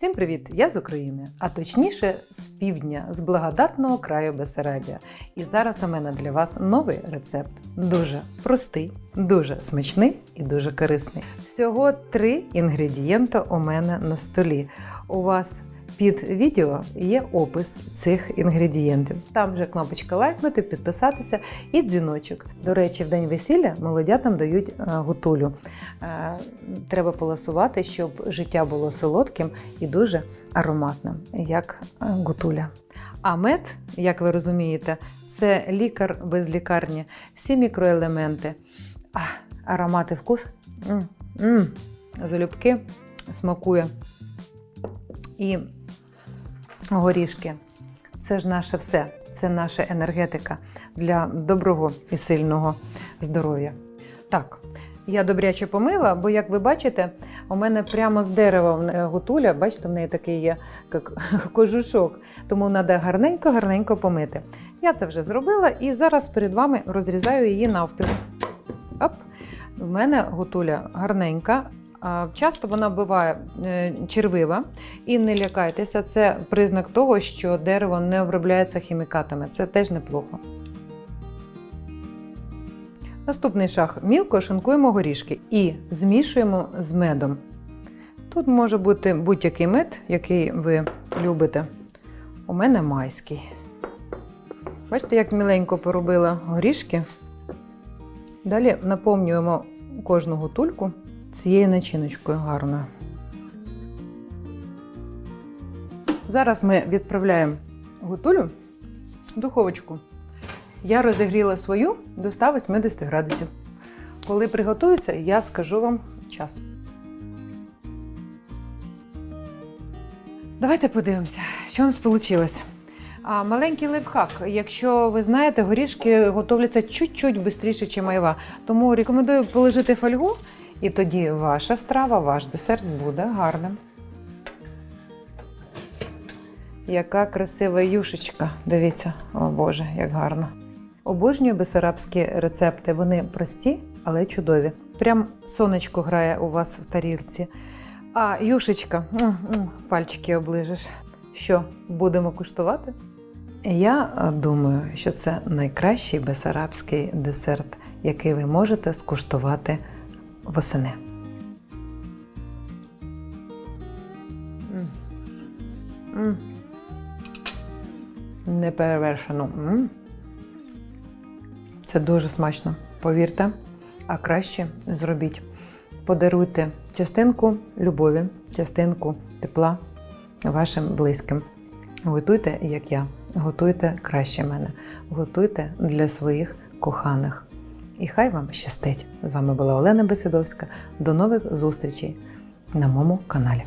Всім привіт! Я з України, а точніше з півдня, з благодатного краю Бесарабія. І зараз у мене для вас новий рецепт. Дуже простий, дуже смачний і дуже корисний. Всього три інгредієнти у мене на столі. У вас під відео є опис цих інгредієнтів. Там же кнопочка лайкнути, підписатися і дзвіночок. До речі, в день весілля молодятам дають е, гутулю. Е, Треба поласувати, щоб життя було солодким і дуже ароматним, як е, гутуля. А мед, як ви розумієте, це лікар без лікарні, всі мікроелементи, а, аромат і вкус. М, м, залюбки смакує. І горішки. Це ж наше все, це наша енергетика для доброго і сильного здоров'я. Так, я добряче помила, бо, як ви бачите, у мене прямо з дерева в гутуля, бачите, в неї такий є як кожушок, тому треба гарненько-гарненько помити. Я це вже зробила і зараз перед вами розрізаю її навпіл. Оп. У мене гутуля гарненька. Часто вона буває е, червива, і не лякайтеся, це признак того, що дерево не обробляється хімікатами. Це теж неплохо. Наступний шаг мілко шинкуємо горішки і змішуємо з медом. Тут може бути будь-який мед, який ви любите. У мене майський. Бачите, як міленько поробила горішки. Далі наповнюємо кожну гутульку цією начиночкою гарною. Зараз ми відправляємо гутулю в духовочку. Я розігріла свою до 180 градусів. Коли приготується, я скажу вам час. Давайте подивимося, що у нас вийшло. А, маленький лайфхак. Якщо ви знаєте, горішки готовляться чуть-чуть швидше, ніж майва. Тому рекомендую положити фольгу, і тоді ваша страва, ваш десерт буде гарним. Яка красива юшечка. Дивіться, о Боже, як гарно. Обожнюю бесарабські рецепти. Вони прості, але чудові. Прям сонечко грає у вас в тарілці. А юшечка, пальчики оближеш. Що, будемо куштувати? Я думаю, що це найкращий бесарабський десерт, який ви можете скуштувати восени. М. Це дуже смачно, повірте, а краще зробіть. Подаруйте частинку любові, частинку тепла вашим близьким. Готуйте, як я, готуйте краще мене, готуйте для своїх коханих. І хай вам щастить! З вами була Олена Бесідовська. До нових зустрічей на моєму каналі.